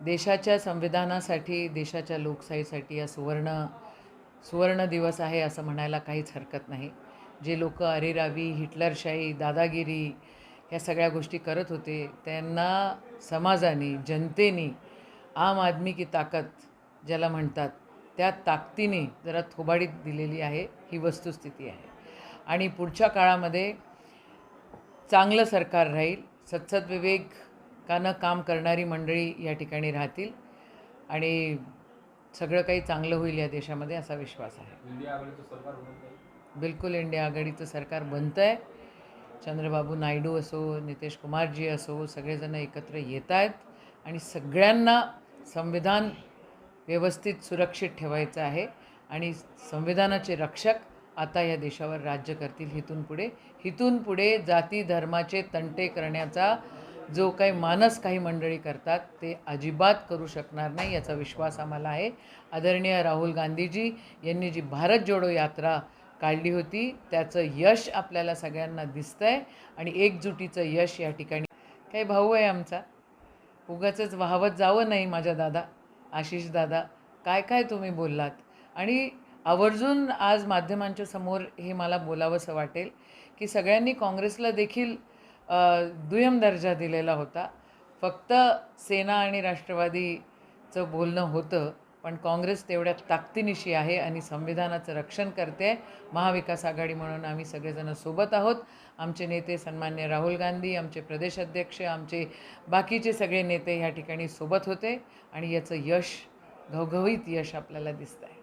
देशाच्या संविधानासाठी देशाच्या लोकशाहीसाठी हा सुवर्ण सुवर्ण दिवस आहे असं म्हणायला काहीच हरकत नाही. जे लोक अरेरावी हिटलरशाही दादागिरी ह्या सगळ्या गोष्टी करत होते त्यांना समाजाने जनतेने आम आदमी की ताकद ज्याला म्हणतात त्या ताकदीने जरा थोबाडीत दिलेली आहे ही वस्तुस्थिती आहे. आणि पुढच्या काळामध्ये चांगलं सरकार राहील सत्सद विवेक विवेकानं काम करणारी मंडळी या ठिकाणी राहतील आणि सगळं काही चांगलं होईल या देशामध्ये असा विश्वास आहे. इंडिया आघाडीचं सरकार होणार नाही. बिलकुल इंडिया आघाडीचं सरकार बनतं आहे चंद्रबाबू नायडू असो नितेश कुमारजी असो सगळेजण एकत्र येत आहेत आणि सगळ्यांना संविधान व्यवस्थित सुरक्षित ठेवायचं आहे आणि संविधानाचे रक्षक आता या देशावर राज्य करतील हिथून पुढे. हिथून पुढे जाती धर्माचे तंटे करण्याचा जो काही मानस काही मंडळी करतात ते अजिबात करू शकणार नाही याचा विश्वास आम्हाला आहे. आदरणीय राहुल गांधीजी यांनी जी भारत जोडो यात्रा काढली होती त्याचं यश आपल्याला सगळ्यांना दिसतं आहे आणि एकजुटीचं यश या ठिकाणी. काही भाऊ आहे आमचा. उगाचंच वाहवत जावं नाही माझ्या दादा आशिष दादा. काय काय तुम्ही बोललात? आणि आवर्जून आज माध्यमांच्या समोर हे मला बोलावंसं वाटेल की सगळ्यांनी काँग्रेसला देखील दुय्यम दर्जा दिलेला होता. फक्त सेना आणि राष्ट्रवादीचं बोलणं होतं पण काँग्रेस तेवढ्या ताकदीनिशी आहे आणि संविधानाचं रक्षण करते. महाविकास आघाडी म्हणून आम्ही सगळेजण सोबत आहोत. आमचे नेते सन्मान्य राहुल गांधी आमचे प्रदेश अध्यक्ष आमचे बाकीचे सगळे नेते ह्या ठिकाणी सोबत होते आणि याचं यश घवघवीत यश आपल्याला दिसतं आहे